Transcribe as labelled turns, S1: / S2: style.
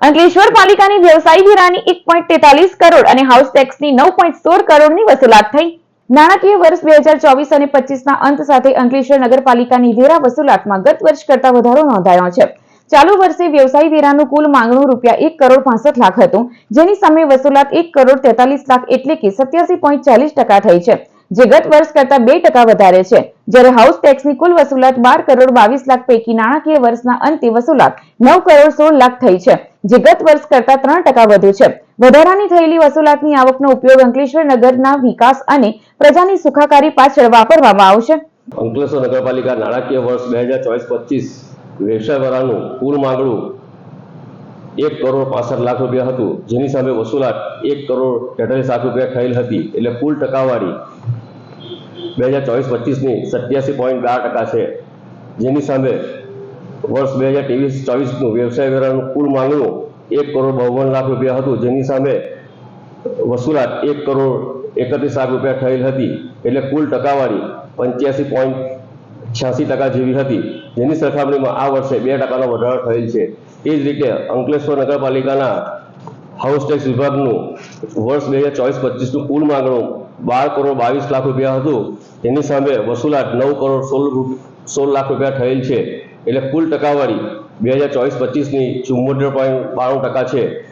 S1: અંકલેશ્વર પાલિકાની વ્યવસાય વેરાની એક પોઈન્ટ તેતાલીસ કરોડ અને હાઉસ ટેક્સની નવ પોઈન્ટ સોળ કરોડની વસૂલાત થઈ. નાણાકીય વર્ષ બે હજાર ચોવીસ અને પચીસના અંત સાથે અંકલેશ્વર નગરપાલિકાની વેરા વસૂલાતમાં ગત વર્ષ કરતા વધારો નોંધાયો છે. ચાલુ વર્ષે વ્યવસાયી વેરાનું કુલ માંગણું રૂપિયા એક કરોડ પાસઠ લાખ હતું. જેની સામે વસૂલાત એક કરોડ તેતાલીસ લાખ એટલે કે સત્યાસી પોઈન્ટ ચાલીસ ટકા થઈ છે, જે ગત વર્ષ કરતા બે ટકા વધારે છે. જ્યારે હાઉસ ટેક્સની કુલ વસૂલાત બાર કરોડ બાવીસ લાખ પૈકી નાણાકીય વર્ષના અંતે વસૂલાત નવ કરોડ સોળ લાખ થઈ છે. જે ગત વર્ષ કરતા ત્રણ ટકા વધુ છે. વધારાની થયેલી વસૂલાતની આવકનો ઉપયોગ અંકલેશ્વર નગરના વિકાસ અને પ્રજાની સુખાકારી પાછળ વાપરવામાં આવશે.
S2: અંકલેશ્વર નગરપાલિકા નાણાકીય વર્ષ બે હજાર ચોવીસ પચીસ વ્યવસાય વેરાનું કુલ માંગણું એક કરોડ પાસઠ લાખ રૂપિયા હતું. જેની સામે વસૂલાત એક કરોડ તેતાલીસ લાખ રૂપિયા થયેલ હતી. એટલે કુલ ટકાવારી બે હજાર ચોવીસ પચીસની સત્યાસી પોઈન્ટ બાર ટકા છે. જેની સામે વર્ષ બે હજાર ત્રેવીસ ચોવીસનું વ્યવસાય વેરાનું કુલ માંગણું એક કરોડ બાવન લાખ રૂપિયા હતું. જેની સામે વસૂલાત એક કરોડ એકત્રીસ લાખ રૂપિયા થયેલ હતી. એટલે કુલ ટકાવારી પંચ્યાસી પોઈન્ટ છ્યાસી ટકા જેવી હતી. જેની સરખામણીમાં આ વર્ષે બે ટકાનો વધારો થયેલ છે. એ જ રીતે અંકલેશ્વર નગરપાલિકાના હાઉસ ટેક્સ વિભાગનું વર્ષ બે હજાર ચોવીસ પચીસનું કુલ માંગણું બાર કરોડ બાવીસ લાખ રૂપિયા હતું. તેની સામે વસૂલાત નવ કરોડ સોળ સોળ લાખ રૂપિયા થયેલ છે. એટલે કુલ ટકાવારી બે હજાર ચોવીસ પચીસની ચુમ્મોતેર પોઈન્ટ બાણું ટકા છે.